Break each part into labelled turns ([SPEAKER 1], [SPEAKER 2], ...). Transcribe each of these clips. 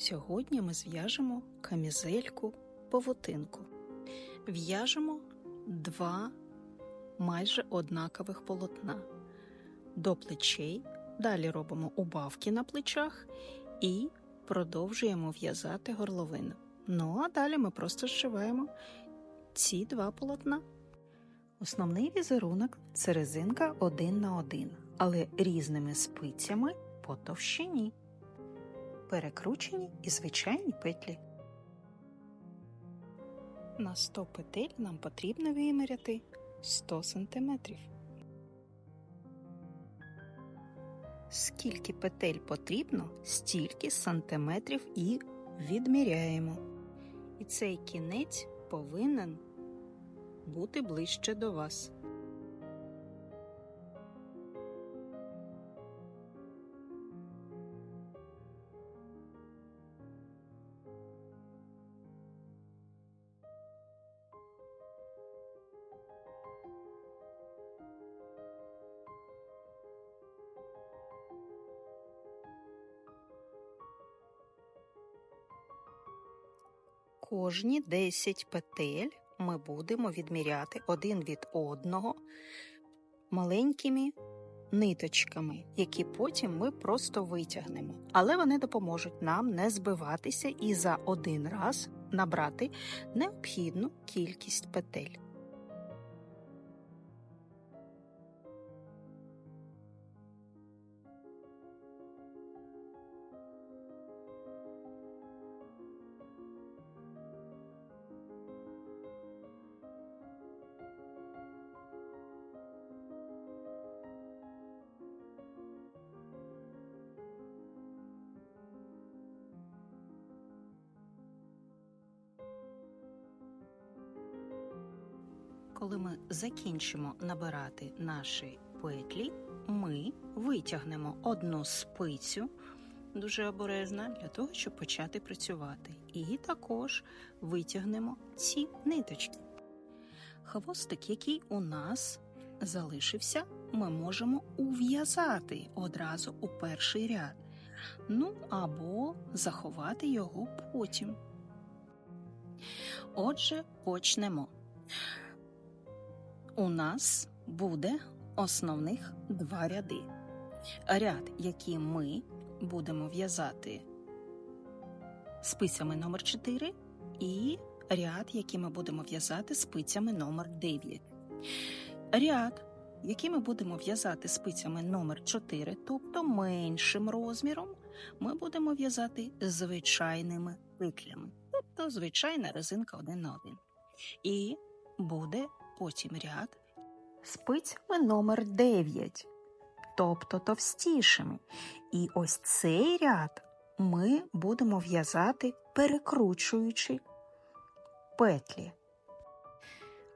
[SPEAKER 1] Сьогодні ми зв'яжемо камізельку павутинку. В'яжемо два майже однакових полотна до плечей. Далі робимо убавки на плечах і продовжуємо в'язати горловину. Ну а далі ми просто зшиваємо ці два полотна. Основний візерунок це резинка один на один, але різними спицями по товщині перекручені і звичайні петлі. На 100 петель нам потрібно виміряти 100 см. Скільки петель потрібно, стільки сантиметрів і відміряємо. І цей кінець повинен бути ближче до вас. Кожні 10 петель ми будемо відміряти один від одного маленькими ниточками, які потім ми просто витягнемо. Але вони допоможуть нам не збиватися і за один раз набрати необхідну кількість петель. Коли ми закінчимо набирати наші петлі, ми витягнемо одну спицю дуже обережно для того, щоб почати працювати. І також витягнемо ці ниточки. Хвостик, який у нас залишився, ми можемо ув'язати одразу у перший ряд. Ну або заховати його потім. Отже, почнемо у нас буде основних два ряди. Ряд, який ми будемо в'язати спицями номер 4 і ряд, який ми будемо в'язати спицями номер 9. Ряд, який ми будемо в'язати спицями номер 4, тобто меншим розміром, ми будемо в'язати звичайними петлями, тобто звичайна резинка 1 на 1. І буде потім ряд спицями номер 9, тобто товстішими. І ось цей ряд ми будемо в'язати, перекручуючи петлі.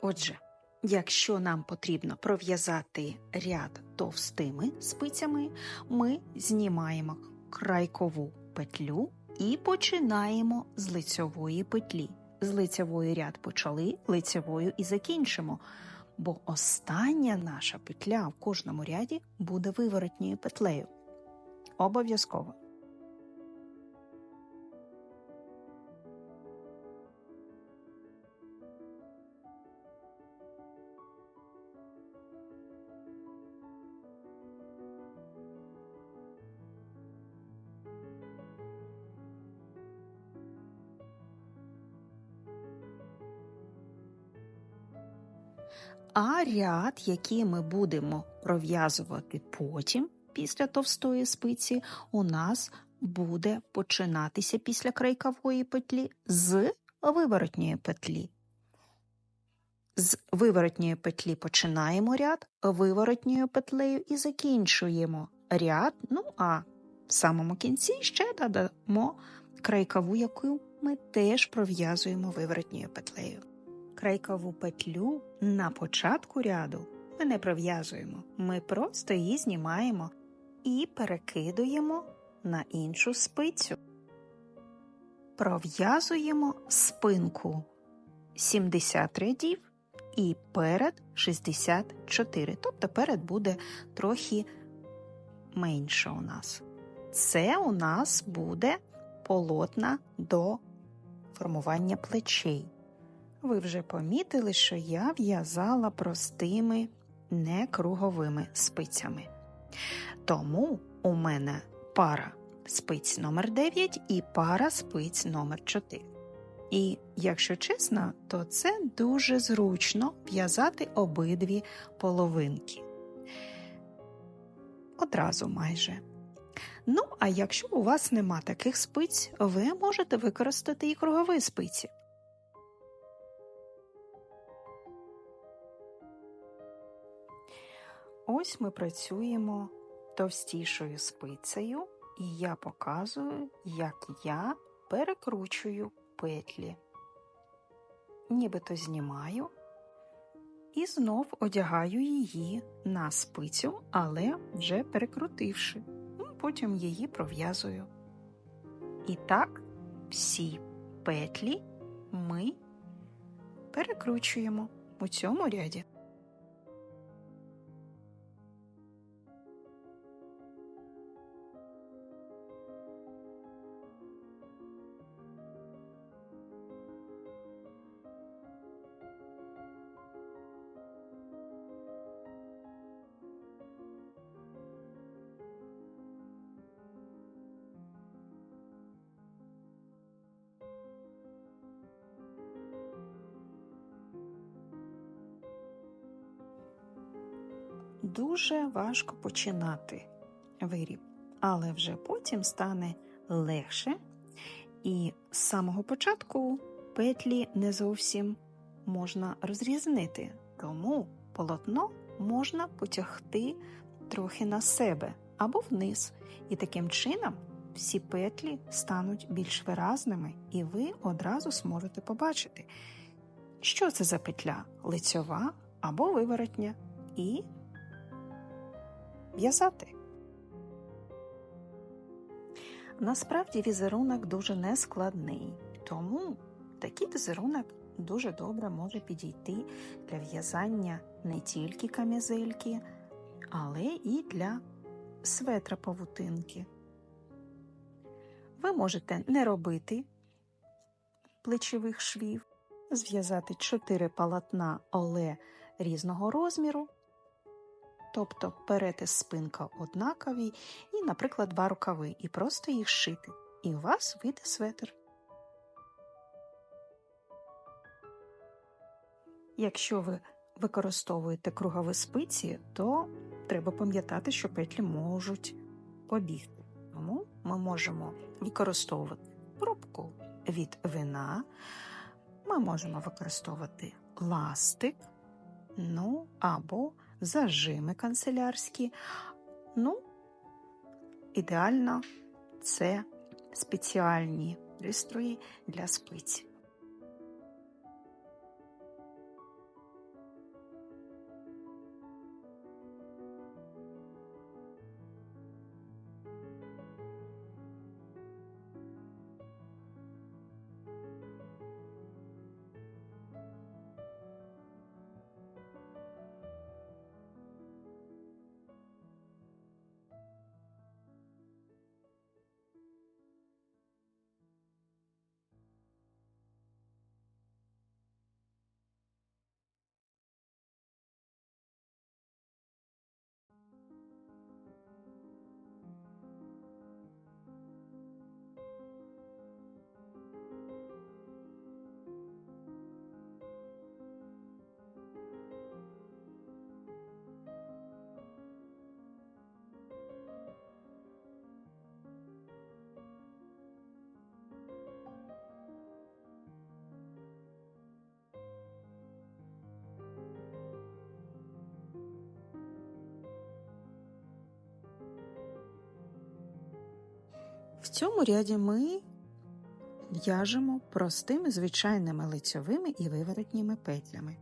[SPEAKER 1] Отже, якщо нам потрібно пров'язати ряд товстими спицями, ми знімаємо крайкову петлю і починаємо з лицьової петлі з лицевої ряд почали, лицевою і закінчимо. Бо остання наша петля в кожному ряді буде виворотньою петлею. Обов'язково. А ряд, який ми будемо пров'язувати потім, після товстої спиці, у нас буде починатися після крайкової петлі з виворотньої петлі. З виворотньої петлі починаємо ряд, виворотньою петлею і закінчуємо ряд. Ну а в самому кінці ще додамо крайкову, яку ми теж пров'язуємо виворотньою петлею крайкову петлю на початку ряду ми не пров'язуємо, ми просто її знімаємо і перекидуємо на іншу спицю. Пров'язуємо спинку 70 рядів і перед 64, тобто перед буде трохи менше у нас. Це у нас буде полотна до формування плечей. Ви вже помітили, що я в'язала простими не круговими спицями. Тому у мене пара спиць номер 9 і пара спиць номер 4. І, якщо чесно, то це дуже зручно в'язати обидві половинки. Одразу майже. Ну, а якщо у вас нема таких спиць, ви можете використати і кругові спиці. Ось ми працюємо товстішою спицею, і я показую, як я перекручую петлі. Нібито знімаю і знов одягаю її на спицю, але вже перекрутивши. Потім її пров'язую. І так всі петлі ми перекручуємо у цьому ряді. Дуже важко починати виріб, але вже потім стане легше, і з самого початку петлі не зовсім можна розрізнити, тому полотно можна потягти трохи на себе або вниз, і таким чином всі петлі стануть більш виразними, і ви одразу зможете побачити, що це за петля лицьова або виворотня. і в'язати. Насправді візерунок дуже нескладний, тому такий візерунок дуже добре може підійти для в'язання не тільки камізельки, але і для светра павутинки. Ви можете не робити плечових швів, зв'язати 4 полотна оле різного розміру тобто перед спинка однакові і, наприклад, два рукави, і просто їх шити. І у вас вийде светр. Якщо ви використовуєте кругові спиці, то треба пам'ятати, що петлі можуть побігти. Тому ми можемо використовувати пробку від вина, ми можемо використовувати ластик, ну або зажими канцелярські. Ну, ідеально це спеціальні пристрої для спиць. Цьому ряді ми в'яжемо простими звичайними лицьовими і виворотніми петлями.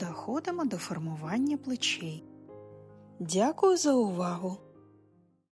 [SPEAKER 1] Доходимо до формування плечей. Дякую за увагу!